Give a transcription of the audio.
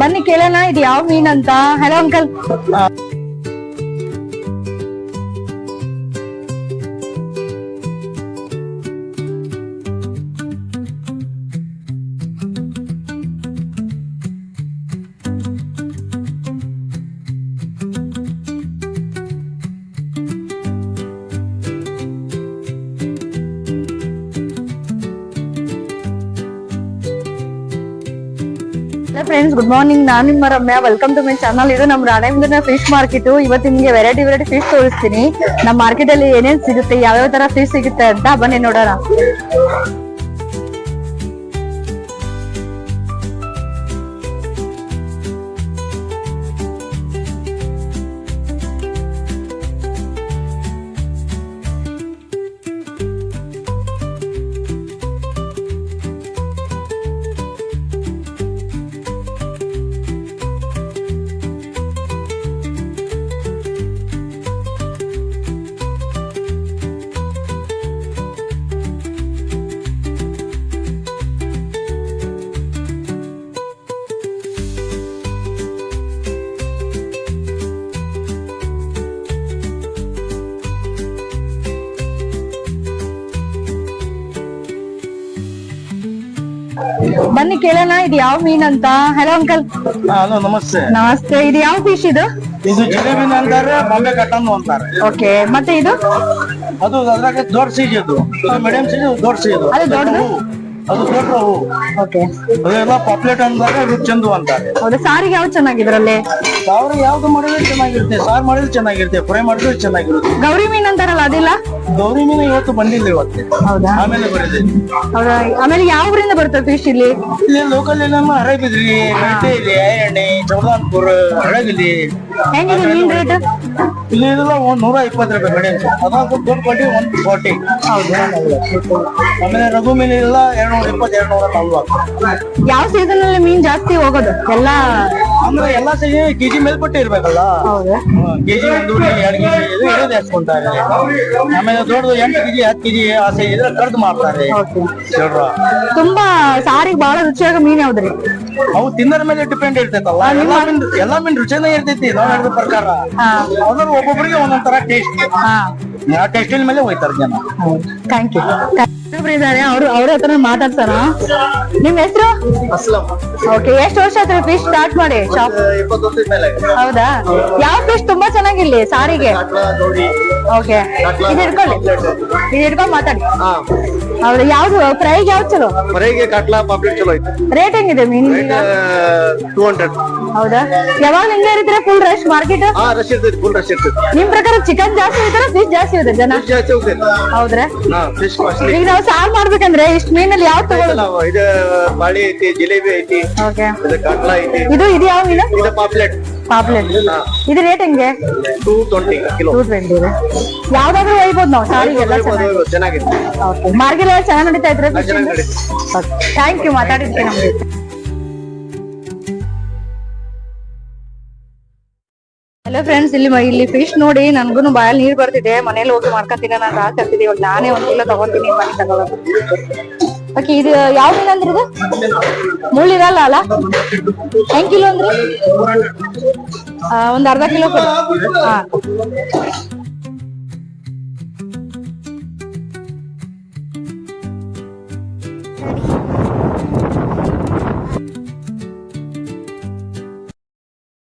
ಬನ್ನಿ ಕೇಳೋಣ ಇದು ಯಾವ ಮೀನ್ ಅಂತ hello uncle friends good morning ನಾನು ನಿಮ್ಮ Ramya. Welcome to my channel ಇದು ನಮ್ಮ ರಾಣೇಂದ್ರನ ಫಿಶ್ ಮಾರ್ಕೆಟ್ ಇವತ್ತು ನಿಮಗೆ ವೆರೈಟಿ ವೆರೈಟಿ ಫಿಶ್ ತೋರಿಸ್ತೀನಿ. ನಮ್ಮ ಮಾರ್ಕೆಟ್ ಅಲ್ಲಿ ಏನೇನ್ ಸಿಗುತ್ತೆ, ಯಾವ್ಯಾವ ತರ ಫಿಶ್ ಸಿಗುತ್ತೆ ಅಂತ ಬನ್ನಿ ನೋಡೋಣ. ಬನ್ನಿ ಕೇಳೋಣ ಇದು ಯಾವ ಮೀನ್ ಅಂತ? ಹಲೋ ಅಂಕಲ್ ಹಲೋ ನಮಸ್ತೆ. ನಮಸ್ತೆ ಇದು ಯಾವ ಫಿಶ್ ಇದು? ಇದು ಜಿಲೇಬಿನ ಅಂತಾರೆ ಬಾಂಬೆ ಕಟ್ಟನ್ನು ಅಂತಾರೆ. ಓಕೆ ಮತ್ತೆ ಇದು? ಅದು ಅದ್ರಾಗ ದೊಡ್ಡ ಸೀಜ್ ಇದು ಮೀಡಿಯಂ ಸೀಜ್ ದೊಡ್ಡ ಸೀಜ್ ಅದು ದೊಡ್ಡದು? ಅದು ಫೋಟೋ ಓಕೆ ಅದೆಲ್ಲ ಪಾಪ್ಲೆಟ್ ಅಂದಾಗ ಚಂದು ಅಂತಾರೆ. ಹೌದಾ ಸಾರಿಗೆ ಯಾವ್ದು ಚೆನ್ನಾಗಿದ್ರಲ್ಲಿ? ಸಾವಿರ ಯಾವ್ದು ಮಾಡಿದ್ರೆ ಚೆನ್ನಾಗಿರುತ್ತೆ ಸಾರ್ ಮಾಡಿದ್ರೆ ಚೆನ್ನಾಗಿರುತ್ತೆ ಫ್ರೈ ಮಾಡಿದ್ರೆ ಚೆನ್ನಾಗಿರುತ್ತೆ. ಗೌರಿ ಮೀನ್ ಅಂತಾರಲ್ಲ ಅದಿಲ್ಲ? ಗೌರಿ ಮೀನು ಇವತ್ತು ಬಂದಿಲ್ಲ ಇವತ್ತು. ಹೌದಾ? ಆಮೇಲೆ ಬರಿದೆ ಹೌದಾ? ಆಮೇಲೆ ಯಾವ ಊರಿಂದ ಬರ್ತದೆ ಫಿಶ್ ಇಲ್ಲಿ? ಇಲ್ಲಿ ಲೋಕಲ್ ನಮ್ಮ ಹಳೆಬಿದ್ರಿ ಮೆಟ್ಟೇಲಿ ಐರಣಿ ಚೌದಾನ್ಪುರ ಹಳಗಿಲಿ ಹೆಂಗಿದೆ ಮೀನ್ ರೇಟ್ ಇಲ್ಲಿ ಇದೆಲ್ಲ ಒಂದ್ ನೂರ ಇಪ್ಪತ್ತು ರೂಪಾಯಿ ಮೀಡಿಯಂ ಅದಾದ್ರೂ ದೊಡ್ಡ ಕ್ವಾಲಿಟಿ ಒನ್ ಫಾರ್ಟಿ ಆಮೇಲೆ ರಘು ಮೀನು ಎಲ್ಲ ಎರಡ್ ನೂರ ಇಪ್ಪತ್ತು ಎರಡ್ ನೂರ ನಲ್ವತ್ತು. ಯಾವ ಸೀಸನ್ ಅಲ್ಲಿ ಮೀನ್ ಜಾಸ್ತಿ ಹೋಗೋದು? ಎಲ್ಲಾ ಅಂದ್ರೆ ಎಲ್ಲಾ ಸೈಜ್ ಕೆಜಿ ಮೇಲ್ಪಟ್ಟೆ ಇರ್ಬೇಕಲ್ಲ. ಕೆಜಿ ಒಂದು ಎರಡು ಕೆಜಿ ಇದು ಇರೋದು ಹಾಕ್ಕೊಂತಾರೆ ಆಮೇಲೆ ದೊಡ್ಡದು ಎಂಟು ಕೆಜಿ ಹತ್ತು ಕೆಜಿ ಆ ಸೈಜ್ ಇದ್ರೆ ಕರ್ದು ಮಾಡ್ತಾರೆ ತುಂಬಾ ಸಾರಿಗೆ ಬಹಳ ರುಚಿಯಾಗ ಮೀನ್ ಯಾವ್ದ್ರಿ? ಅವು ತಿನ್ನರ ಮೇಲೆ ಡಿಪೆಂಡ್ ಇರ್ತೈತಲ್ಲ. ಎಲ್ಲಾ ಮೀನ್ ಎಲ್ಲಾ ಮೀನ್ ರುಚಿನೇ ಇರ್ತೈತಿ ನಾವ್ ಹೇಳಿದ ಪ್ರಕಾರ. ಅದ್ರ ಒಬ್ಬೊಬ್ಬರಿಗೆ ಒಂದೊಂದ್ ತರ ಟೇಸ್ಟ್ ಆ ಟೇಸ್ಟಿನ ಮೇಲೆ ಹೋಯ್ತಾರ ಜನ. ಥ್ಯಾಂಕ್ ಯು ಇನ್ನೊಬ್ರು ಅವರು ಅವ್ರ ಹತ್ರ ಮಾತಾಡ್ತಾರ ನಿಮ್ ಹೆಸರು? ಓಕೆ ಎಷ್ಟು ವರ್ಷ ಆಯ್ತು ಫಿಶ್ ಸ್ಟಾರ್ಟ್ ಮಾಡಿ? ಶಾಪ್ ಹೌದಾ? ಯಾವ ಫಿಶ್ ತುಂಬಾ ಚೆನ್ನಾಗಿಲ್ಲಿ ಸಾರಿಗೆ? ಓಕೆ ಇದು ಹಿಡ್ಕೊಳ್ಳಿ. ಇದು ಇಟ್ಕೊಂಡ್ ಮಾತಾಡಿ. ಹೌದು ಯಾವ್ದು ಫ್ರೈಗೆ ಯಾವ್ದು ಚಲೋ? ಫ್ರೈಗೆ ಕಟ್ಲಾ ಪಾಪ್ಲೆಟ್ ಚಲೋ ಐತೆ. ರೇಟ್ ಹೆಂಗಿದೆ ಮೀನ್ ಟೂ ಹಂಡ್ರೆಡ್ ಹೌದಾ? ಯಾವಾಗ ಹಿಂಗೆ ಇರ್ತೀರಾ ಫುಲ್ ರಶ್ ಮಾರ್ಕೆಟ್ ರಶ್ ಇರ್ತೈತಿ ಫುಲ್ ರಶ್ ಇರ್ತೈತಿ. ನಿಮ್ ಪ್ರಕಾರ ಚಿಕನ್ ಜಾಸ್ತಿ ಇರ್ತಾರ ಫಿಶ್ ಜಾಸ್ತಿ ಇದೆ ಜನ? ಜಾಸ್ತಿ ಹೋಗ್ತೈತಿ ಹೌದ್ರಾ? ಹಾ ಫಿಶ್ ಕಾಸ್ಟ್ಲಿ ಈಗ ನಾವು ಸಾರ್ ಮಾಡ್ಬೇಕಂದ್ರೆ ಇಷ್ಟ ಮೀನಲ್ಲಿ ಯಾವ್ದು ತಗೊಳ್ಳೋದು ಇದು ಬಾಳೆ ಐತಿ ಜಿಲೇಬಿ ಐತಿ ಓಕೆ ಇದು ಕಟ್ಲಾ ಐತಿ. ಇದು ಇದು ಯಾವ ಮೀನು? ಇದು ಪಾಪ್ಲೆಟ್. ಪಾಪ್ಲೆಟ್. ಇದು ರೇಟ್ ಹೆಂಗೆ? Two twenty kilo. Two twenty ಯಾವ್ದಾದ್ರು ಒಯ್ಬೋದು ನಾವು ಸಾರಿಗೆಲ್ಲ ಚೆನ್ನಾಗಿ. ಚೆನ್ನಾಗಿದೆ. ಓಕೆ ಮಾರ್ಕೆಟ್ ಚೆನ್ನಾಗಿ ನಡೀತಾ ಇದ್ರೆ ಥ್ಯಾಂಕ್ ಯು ಮಾತಾಡಿದ್ದೆ ನಮ್ಗೆ. ಹಲೋ ಫ್ರೆಂಡ್ಸ್ ಇಲ್ಲಿ ಇಲ್ಲಿ ಫಿಶ್ ನೋಡಿ ನನ್ಗೂ ಬಾಯಲ್ಲಿ ನೀರ್ ಬರ್ತಿದೆ. ಮನೇಲಿ ಹೋಗಿ ಮಾಡ್ಕೊಂತೀನಿ ನಾನು ಆಸೆ ಹಾಕ್ತಿದ್ದೆ ಇವಾಗ ನಾನೇ ಒಂದ್ ಕಿಲೋ ತಗೊಂತೀನಿ ಮನೆ ತಗೊಳ್ಳೋದು ಓಕೆ ಇದು ಯಾವ ಮೀನ್ ಅಂದ್ರೆ ಇದು? ಮುಳ್ಳಿರಲ್ಲ ಅಲ್ಲ? ಹೆಂಗ್ ಕಿಲೋ ಅಂದ್ರೆ? ಒಂದ್ ಅರ್ಧ ಕಿಲೋ ಹಾ.